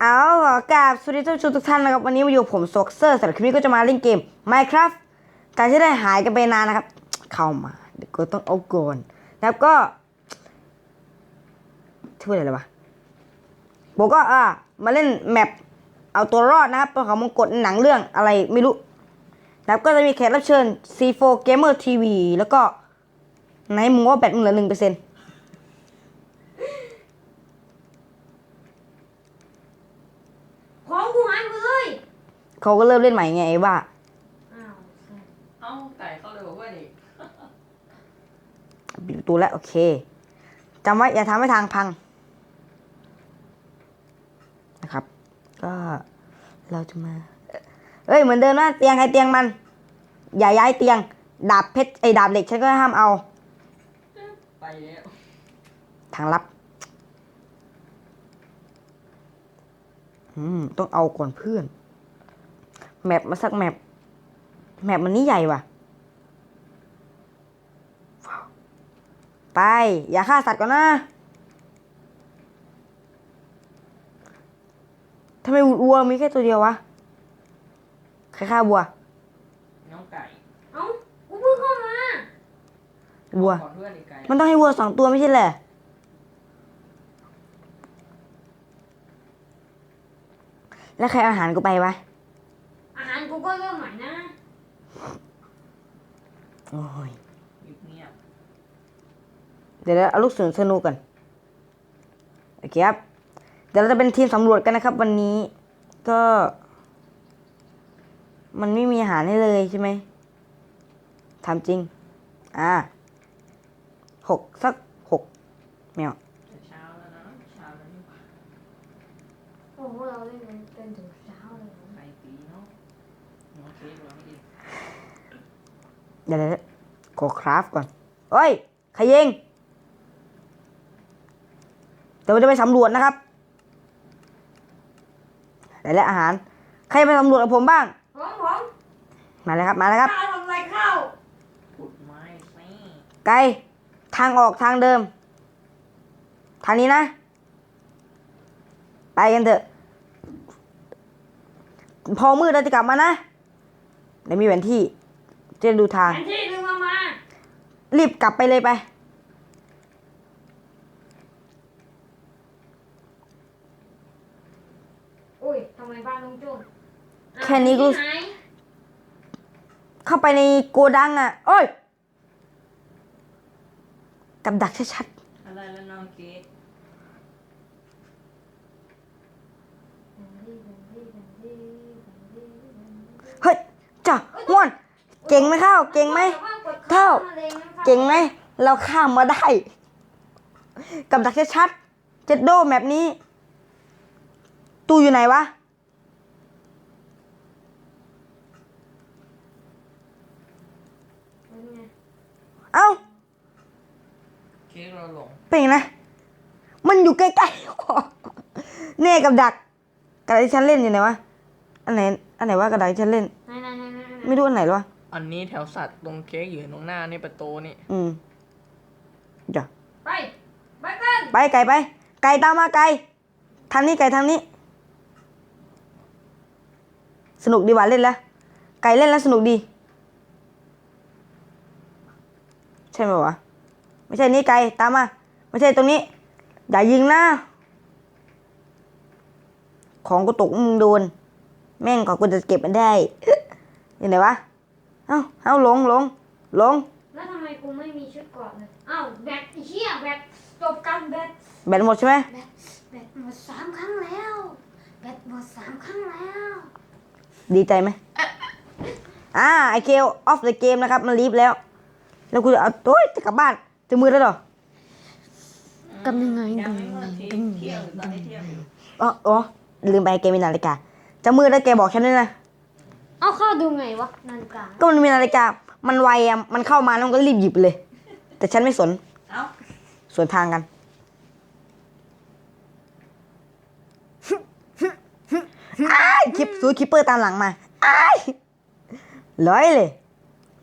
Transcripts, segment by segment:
เอาล่ะกราบสวัสดีท่านผู้ชมทุกท่านนะครับ วันนี้มาอยู่ผมโซกเซอร์สำหรับคลิปนี้ก็จะมาเล่นเกม Minecraft การที่ได้หายกันไปนานนะครับ เข้ามาเดี๋ยวก็ต้องเอาก่อนนะครับก็ชื่ออะไรวะบอกก็อ่ามาเล่นแมปเอาตัวรอดนะครับตัวของมงกฎหนังเรื่องอะไรไม่รู้นะครับก็จะมีแขกรับเชิญ C4 Gamer TV แล้วก็ไหนมึงว่าแบตมึงเหลือหนึ่งเปอร์เซ็นต์ ของกูหายไปเลย เขาก็เริ่มเล่นใหม่ไงไอ้ว่าอ้าวใช่เอ้าไก่เข้าเลยบอกว่าดิปิดประตูแล้วโอเคจำไว้อย่าทำให้ทางพังนะครับ ก็เราจะมาเอ้ยเหมือนเดิมนะเตียงใครเตียงมัน อย่าย้ายเตียง ดาบเพชรไอ้ดาบเหล็กฉันก็ห้ามเอา ไปแล้วทางลับ อืม ต้องเอาก่อนเพื่อน แมปมาสักแมปแมปมันนี่ใหญ่ว่ะว้าวไป อย่าฆ่าสัตว์ก่อนนะทำไมวัวมีแค่ตัวเดียววะ ใครฆ่าวัว น้องไก่ เอ้ากูเพิ่งเข้ามาวัว ขอเพื่อนอีกไก่มันต้องให้วัวสองตัวไม่ใช่เหรอแล้วใครเอาอาหารกูไปวะอาหาร กูก็เริ่มใหม่นะโอ้ยเงียบเดี๋ยวเราเอาลูกเสือสนุกกันโอเคครับ เดี๋ยวเราจะเป็นทีมสำรวจกันนะครับ วันนี้ก็ มันไม่มีอาหารให้เลยใช่ไหมทำจริง อ่าหกสักหกแมวๆแต่เช้าแล้วนะเช้าแล้วนี่หว่าโอ้โหเราเล่นกันเป็นถึงเช้าเลยนะไก่ปีเนาะน้อง เค้กเราไม่ดีเดี๋ยวเดี๋ยวขอคราฟก่อนเอ้ยใครยิงเดี๋ยวเราจะไปสำรวจนะครับได้แล้วอาหาร ใครไปสำรวจกับผมบ้าง ผมผมมาเลยครับมาเลยครับ ข้าวทำอะไรข้าวขุดไม้สิไกล ทางออกทางเดิม ทางนี้นะ ไปกันเถอะ พอมืดเราจะกลับมานะ เดี๋ยวมีแผนที่จะดูทาง แผนที่ดึงมามารีบกลับไปเลยไป อุ้ยทำไมบ้านลุงจุ้งอะแค่นี้ก็ที่ไหนเข้าไปในโกดังอะโอ้ยกับดักชัดอะไรแล้วน้องเค้กแผนที่แผนที่แผนที่แผนที่แผนที่ ๆ เฮ้ยจ้ะม่วน เก่งไหมข้าว เก่งไหมเท่าเก่งไหม เราข้ามมาได้ กับดักชัดๆเจ็ดโดแมปนี้ ตู้อยู่ไหนวะเป็นไงเอ้าเค้กเราหลงเป็นไงนะ มันอยู่ใกล้ๆเนี่ยกับดักกระดาษที่ฉันเล่นอยู่ไหนวะ อันไหน อันไหนวะกระดาษที่ฉันเล่นไหนไหนไหนไหนไหนไม่รู้อันไหนหรอวะ อันนี้แถวสัตว์ตรงเค้กอยู่ตรงหน้านี่ประตูนี่ อืมจ้ะไป ไปกันไปไก่ไป ไก่ตามมาไก่ทางนี้ไก่ทางนี้ สนุกดีหว่าเล่นแล้ว ไก่เล่นแล้วสนุกดี ใช่ไหมวะ ไม่ใช่นี่ไก่ตามมา ไม่ใช่ตรงนี้ อย่ายิงนะ ของกูตกมึงโดน แม่งกว่ากูจะเก็บมันได้ อยู่ไหนวะ เอ้าเอ้าลงลงลง แล้วทำไมกูไม่มีชุดเกราะเลยอ้าวแบตไอ้เหี้ยแบตจบกันแบตแบตหมดใช่ไหมแบตแบตหมดสามครั้งแล้วแบตหมดสามครั้งแล้วดีใจไหมอ่าไอเคลออฟเดอะเกมนะครับ มันลีฟแล้ว แล้วกูจะเอาโอ้ยจะกลับบ้านจะมือแล้วเหรอกำยังไงยังไม่มาเที่ยงเที่ยงหรือตอนนี้เที่ยงอยู่อ๋ออ๋อลืมไปแกมีนาฬิกาจะมืดแล้วแกบอกฉันด้วยนะ เอาเข้าดูไงวะนาฬิกาก็มันมีนาฬิกา มันไวอะมันเข้ามาแล้วมันก็รีบหยิบเลย แต่ฉันไม่สน เอ้าสวนทางกัน อ้ายคลิปซูคิปเปอร์ตามหลังมาอ้ายร้อยเลย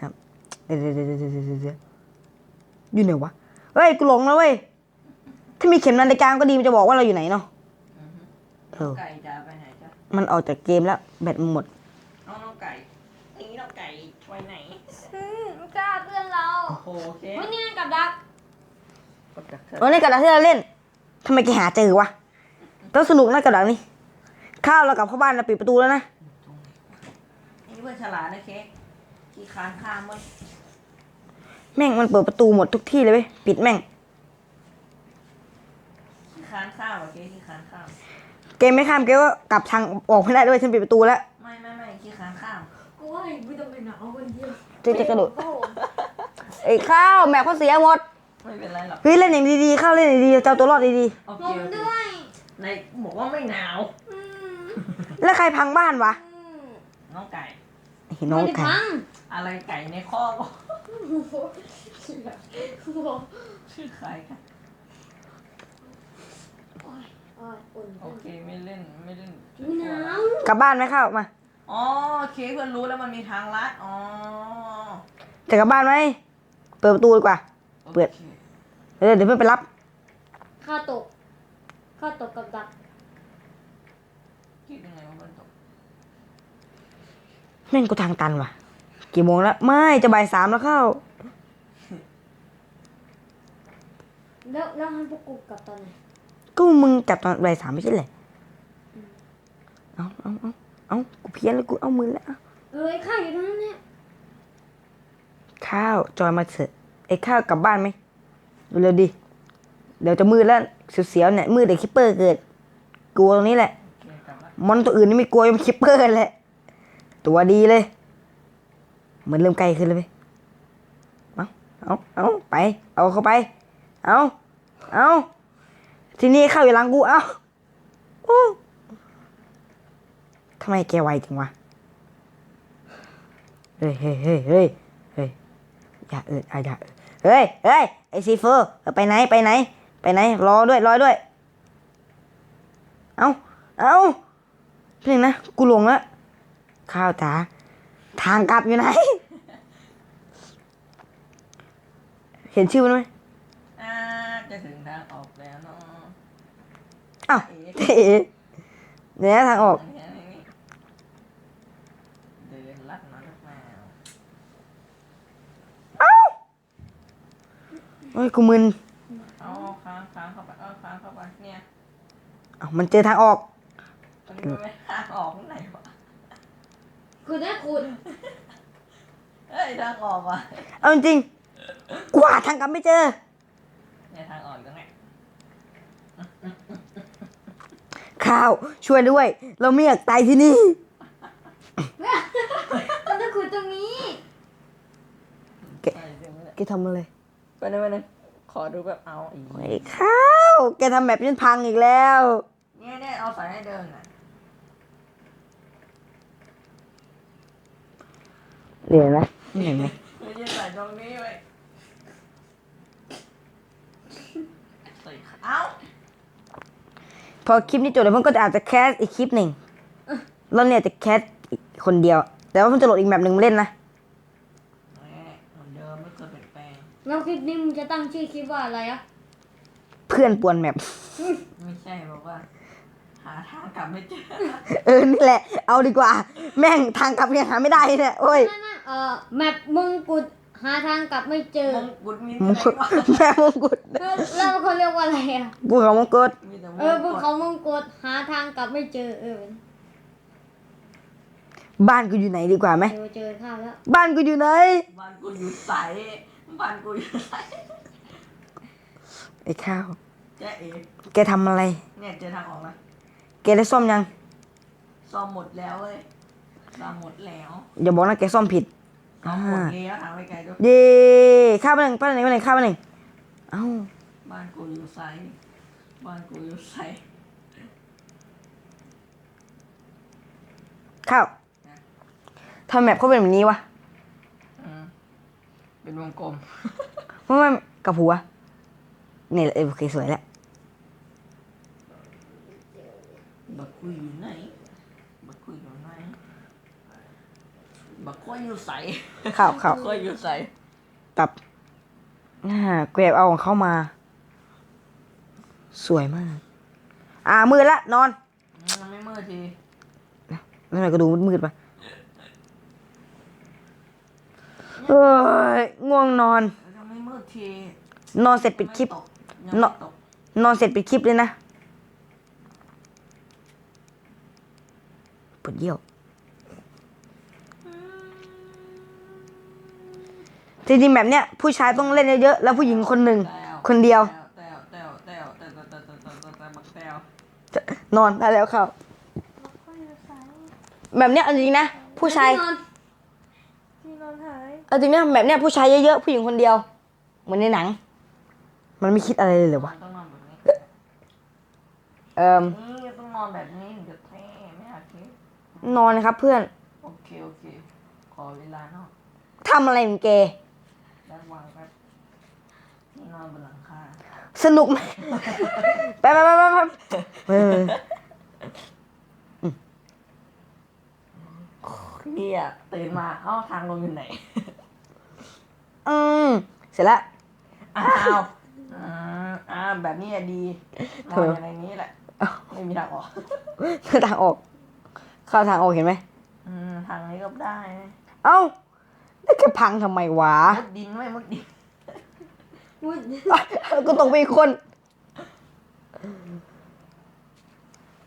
ครับเดี๋ยวเดี๋ยวเดี๋ยวเดี๋ยวเดี๋ยวเดี๋ยวอยู่ไหนวะ เฮ้ย กูหลงแล้วเว้ย ถ้ามีเข็มนาฬิกาก็ดีมันจะบอกว่าเราอยู่ไหนเนาะอือฮึน้องไก่จะไปไหนจ๊ะ มันออกจากเกมแล้ว แบตมันหมด น้องน้องไก่นี่น้องไก่ไปไหน อืมไม่กล้าเพื่อนเรา โอ้โหเคเฮ้ยนี่ไงกับดักกดดักเถอะวันนี้กระดาษที่เราเล่นทำไมแกหาเจอวะต้องสนุกนะกระดาษนี่ข้าวเรากลับเข้าบ้านเราปิดประตูแล้วนะนี่เพื่อนฉลาดนะเค้กขี้คานข้ามมั้ยแม่งมันเปิดประตูหมดทุกที่เลยเว้ยปิดแม่งขี้คานข้ามเหรอเค้กขี้คานข้ามเกมไม่ข้ามเกมก็กลับทางออกไม่ได้ด้วยฉันปิดประตูแล้วไม่ไม่ไม่ขี้คานข้ามกูว่าไม่ต้องไปหนาวคนเดียวจะจะกระโดดโอ้โห ไอ้ข้าวแมปเขาเสียหมดไม่เป็นไรหรอกเฮ้ยเล่นอย่างดีๆข้าวเล่นอย่างดีๆเจ้าตัวรอดดีโอเคลมโอเคด้วยในบอกว่าไม่หนาว อืมๆแล้วใครพังบ้านวะอืมน้องไก่ ไอ้น้องไม่ได้ไก่พังอะไรไก่ในคอกวะโอ้โหโอ้โหชื่อใครกันโอ้ยโอ้ยอุ่นโอเคไม่เล่นไม่เล่นหนาวกลับบ้านไหมข้าวมาอ๋อเค้กเพื่อนรู้แล้วมันมีทางลัดอ๋อจะกลับบ้านไหม เปิดประตูดีกว่า เปิดโอคเออเดี๋ยวเพื่อนไปรับ ข้าตก ข้าตกกับดัก คิดยังไงว่ามันตกแม่งกูทางตันว่ะ กี่โมงแล้ว ไม่จะบ่ายสามแล้วเข้า แล้วแล้วให้พวกกูกลับตอนไหนก็มึงกลับตอนบ่ายสามไม่ใช่เหรอเอาเอาเอาเอากูเพี้ยนแล้วกูเอามือแล้ว เอ้ยข้าอยู่ตรงนั้นเนี่ย ข้าวจอยมาเถอะไอ้ข้าวกลับบ้านไหมเร็วดิเดี๋ยวจะมืดแล้วเสียวๆเนี่ยมืดเดี๋ยวคิปเปอร์เกิด กลัวตรงนี้แหละ มอนตัวอื่นนี่ไม่กลัวยังคิปเปอร์แหละตัวดีเลย เหมือนเริ่มใกลขึ้นเลยเว้ยเอาเอาเอาไป เอาเข้าไป เอาเอาทีนี้เข้าอยู่หลังกูเอาอู้ทำไมแกไวจังวะ เฮ้เฮ้เฮ้ยเฮ้ยเฮ้ย อย่าเอออย่าเออเฮ้ยเฮ้ยไอซีเฟอร์ไปไหนไปไหน ไปไหน รอด้วยรอด้วย เอาเอาเพียงนะกูหลงละข้าวจ๋าทางกลับอยู่ไหน เห็นชื่อมันไหมอ่าจะถึงทางออกแล้วเนาะอ้าวเอ๋เนี่ยทางออก นี่นี่นี่เดินลัดมาลัดมา โอ้ยกูมึนเอาค้างค้างเข้าไปเอาค้างเข้าไปเนี่ยอ้าวมันเจอทางออกตอนนี้มันไม่ทางออกไหนวะคุณได้คุณเอ้ยทางออกว่ะเอาจริงๆกูหาทางกลับไม่เจอ เนี่ยทางออกตรงไหนข้าวช่วยด้วย เราไม่อยากตายที่นี่คุณได้คุณตรงนี้ แกแกทำอะไร ไปนะไปนะขอดูแบบเอาอีกไอ้ข้าวแกทำแบบนี้พังอีกแล้ว เนี่ยเนี่ยเอาสายให้เดินน่ะเห็นไหมเห็นไหมไม่ใช่ใส่ตรงนี้ไว้ใส่ขาเอ้าพอคลิปนี้จบแล้วมันก็จะอาจจะแคสอีกคลิปหนึ่งแล้วเนี่ยจะแคสอีกคนเดียว แต่ว่ามันจะโหลดอีกแบบหนึ่งมาเล่นนะ แหม่เหมือนเดิมไม่เคยเปลี่ยนแปลง แล้วคลิปนี้มึงจะตั้งชื่อคลิปว่าอะไรอะเพื่อนปวนแมปไม่ใช่บอกว่า หาทางกลับไม่เจอเออนี่แหละ เอาดีกว่า แม่งทางกลับยังหาไม่ได้เนี่ยโอ้ยนั่นน่ะเอ่อแมปมงกุฎหาทางกลับไม่เจอมงกุฎมีมงกุฎแม่มงกุฎแล้วแล้วเขาเรียกว่าอะไรอะกูของมงกุฎมีแต่มงเออพวกกุฎเขามงกุฎหาทางกลับไม่เจอเออบ้านกูอยู่ไหนดีกว่าไหมเจอเจอข้าวแล้ว บ้านกูอยู่ไหน บ้านกูอยู่ใส บ้านกูอยู่ใสไอ้ข้าว เจ๊เอ๋แกทำอะไร เนี่ยเจอทางออกแล้วแกได้ซ่อมยัง ซ่อมหมดแล้วเว้ยซ่อมหมดแล้วอย่าบอกนะแกซ่อมผิด ซ่อมหมดแล้วทางไปไกลด้วยเย่ข้าวมาหนึ่งป้าหนึ่งป้าหนึ่งข้าวมาหนึ่งเอ้าบ้านกูอยู่ใสบ้านกูอยู่ใสข้าวทำแมปเขาเป็นแบบนี้วะอืม เป็นวงกลมเพราะว่ากับหัวนี่แหละเออโอเคสวยแล้วบักคุยอยู่ไหนบักคุยอยู่ไหนบักคุยอยู่ใสข้าวข้าวบักคุยอยู่ใสตับอ่าแกรบเอาของเข้ามา สวยมาก อ่ามือละนอนมันไม่มืดทีแล้วทำไมก็ดูมืดๆปะ เอ้ยง่วงนอนมันจะไม่มืดทีนอนเสร็จปิดคลิปไม่ตกยังไม่ตกนอนเสร็จปิดคลิปเลยนะปวดเยี่ยวจริงๆแบบเนี้ยผู้ชายต้องเล่นเยอะๆแล้วผู้หญิงคนหนึ่งแต้วคนเดียว แต้วแต้วแต้วแต้วแต้วแต้วแต้วแต้วแต้วแต้วบักแต้วนอนได้แล้วครับค่อยจะใส่แบบเนี้ยเอาจริงๆนะผู้ชายที่นอนที่นอน หายเอาจริงนะแบบเนี้ยผู้ชายเยอะๆผู้หญิงคนเดียว เหมือนในหนัง มันไม่คิดอะไรเลยเหรอวะต้องนอนแบบนี้เอ่อนี่ต้องนอนแบบนี้ถึงจะเท่ไม่อยากคิดนอนนะครับเพื่อนโอเคโอเค ขอเวลาเนาะทำอะไรของแกแป๊บวางแป๊บนี่นอนบนหลังคาสนุกไหม ไปไปไปไปไปเออเนี่ยตื่นมาเอ้าทางลงอยู่ไหน อืมเสร็จแล้วอ้าวอ่าอ่าแบบนี้อะดีนอนอย่างในนี้แหละ ไม่มีทางออก ทางออก เข้าทางออกเห็นไหมอืมทางนี้ก็ได้เอ้าแล้วแกพังทำไมวะมุดดินไม่มุดดินมุดก็ตกไปอีกคน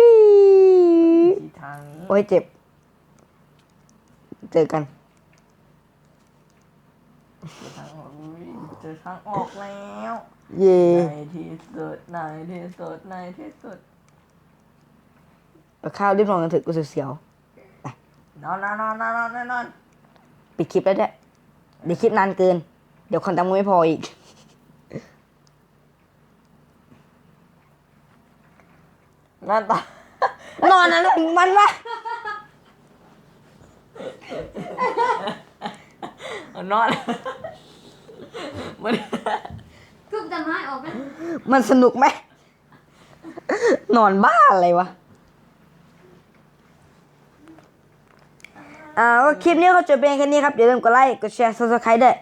อี๋ที่ทางนี้โอ้ยเจ็บ เจอกัน เจอทางออกอุ๊ยเจอทางออกแล้วเย่ในที่สุดในที่สุดในที่สุดเอาข้าวรีบนอนกันเถอะกูเสียวนอนนอนนอนนอนนอนนอนๆปิดคลิปแล้วด้วยเดี๋ยวคลิปนานเกิน เดี๋ยวคอนตังไม่พออีก นอนต่อนอนอะไรของมันวะ เอา นอนมันทุบต้นไม้ออกไหมมันสนุกไหมนอนบ้าอะไรวะอ่าก็คลิปนี้ก็จบเพียงแค่นี้ครับอย่าลืมกดไลค์กดแชร์ subscribe ด้วย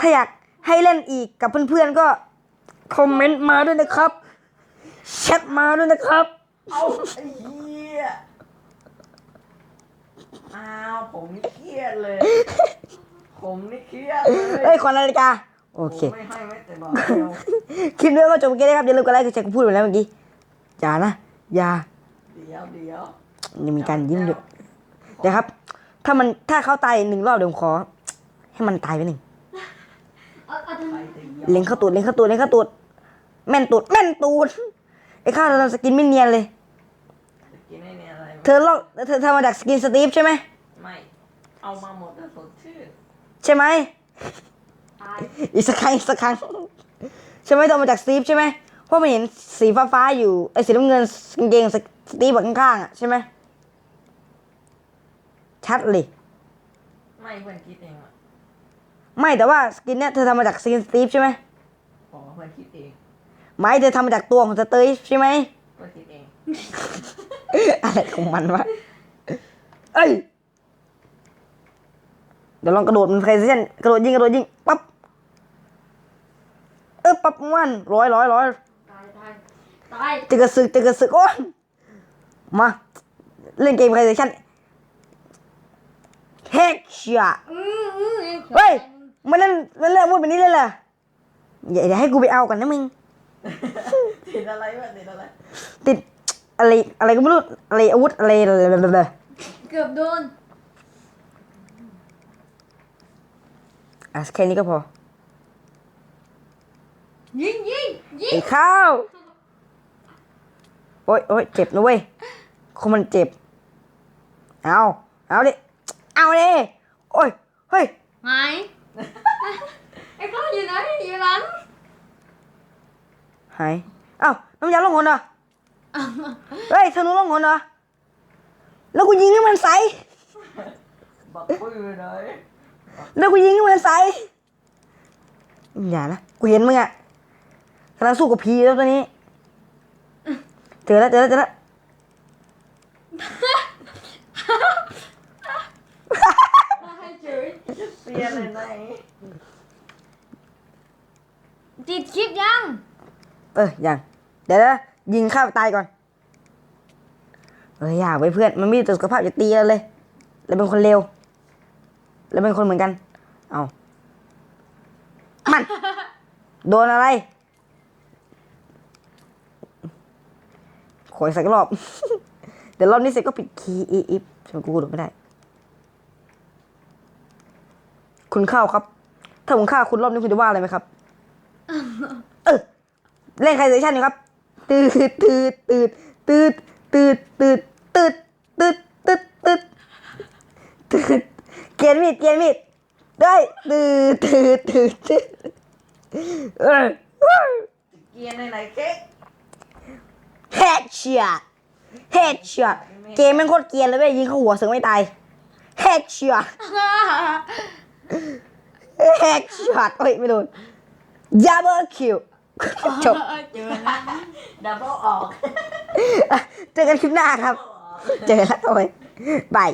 ถ้าอยากให้เล่นอีกกับเพื่อนๆก็คอมเมนต์มาด้วยนะครับแชทมาด้วยนะครับเอาไอ้เหี้ยอ้าวผมนี่เครียดเลย ผมนี่เครียดเลยเอ้ยขอนาฬิกา โอเค ผมไม่ให้แม้แต่บอกเดียวคลิปนี้ก็จบเพียงแค่นี้ครับอย่าลืมกดไลค์กดแชร์กูพูดไปแล้วเมื่อกี้อย่านะอย่าเดี๋ยวเดี๋ยวยังมีการยิ้มอยู่เดี๋ยวครับ ถ้ามันถ้าเขาตายหนึ่งรอบเดี๋ยวผมขอ ให้มันตายไปหนึ่งเอาเอาทำไปไมแต่เดี๋ยวเล็งเข้าตูดเล็งเข้าตูดเล็งเข้าตูดแม่นตูดแม่นตูดไอ้ข้าวเราสกินไม่เนียนเลยจะกินไอ้เนี่ยอะไรเธอลอกเธอเธอมาจากสกินสตีฟใช่ไหม ไม่ เอามาหมดแล้วสดชื่น ใช่ไหมตายอีกสักครั้งอีกสักครั้งใช่ไหมเธอมาจากสตีฟใช่ไหมเพราะมันเห็นสีฟ้าฟ้าๆอยู่ไอ้สีน้ำเงินกางเกงสสตีฟแบบข้างๆอะใช่ไหมชัดเลยไม่เพื่อนคิดเองอะไม่แต่ว่าสกินเนี้ยเธอทำมาจากสกินสตีฟใช่ไหมบอกว่าเพื่อนคิดเองไม่เธอทำมาจากตัวของสเตอร์ใช่ไหมเพื่อนคิดเองอะไรของมันวะเอ้ยเดี๋ยวลองกระโดดมันเพลย์เซนกระโดดยิงกระโดดยิงปั๊บเออปั๊บมันร้อยร้อยร้อยตายตายตายจะกระสึกจะกระสึกโอ้ยมาเล่นเกมเพลย์เซนเฮกชัอืออือเฮ้ยมันเล่นมันเล่นอาวุธแบบนี้เลยเหรออย่าอย่าให้กูไปเอากันนะมึงติดอะไรวะติดอะไรติดอะไรอะไรก็ไม่รู้อะไรอาวุธอะไรอะไรอะไรเกือบโดน อะแค่นี้ก็พอ ยิงยิงยิงไอ้ข้าวโอ๊ยโอ๊ยเจ็บนะเว้ยคงมันเจ็บ เอาเอาดิ เอาดิ โอ้ยเฮ้ยหายไอ้ข้าวอยู่ไหนอยู่หลังหาย เอ้าน้ำยาล่องหนเหรอ เฮ้ยธนูล่องหนเหรอ แล้วกูยิงให้มันใส บักปื้อเลย แล้วกูยิงให้มันใสอย่านะกูเห็นมึงอะกำลังสู้กับผีแล้วตัวนี้ เจอแล้วเจอแล้วเจอแล้วให้เฉยเสียเลยไหนติดคลิปยัง เออยังเดี๋ยวนะยิงข้าไปตายก่อน เอออยากไปเพื่อน มันไมแต่สุขภาพจะตีเราเลยเราเป็นคนเลว เราเป็นคนเหมือนกัน เอามัน โดนอะไร ขออีกสักรอบ เดี๋ยวรอบนี้เสร็จก็ปิดคีย์อีฟฉันกูดูไม่ได้ คุณข้าวครับ ถ้าผมฆ่าคุณรอบนี้คุณจะว่าอะไรไหมครับ เออเล่นใครเซชันอยู่ครับ ตืดตืดตืดตืดตืดตืดตืดตืดตืดตืดตืด เกียนมีดเกียนมีดได้ตืดตืดตืดตืดเออเกียร์ในไหนเค้กเฮดช็อตเฮดช็อตเกมแมันโคตรเกียนเลยเว้ยยิงเข้าหัวเสือไม่ตายเฮดช็อตเฮดช็อตโอ้ยไม่โดนดับเบิลคิวจบเจอแล้วดับเบิลออก เจอกันคลิปหน้าครับ เจอแล้วโอ้ยบาย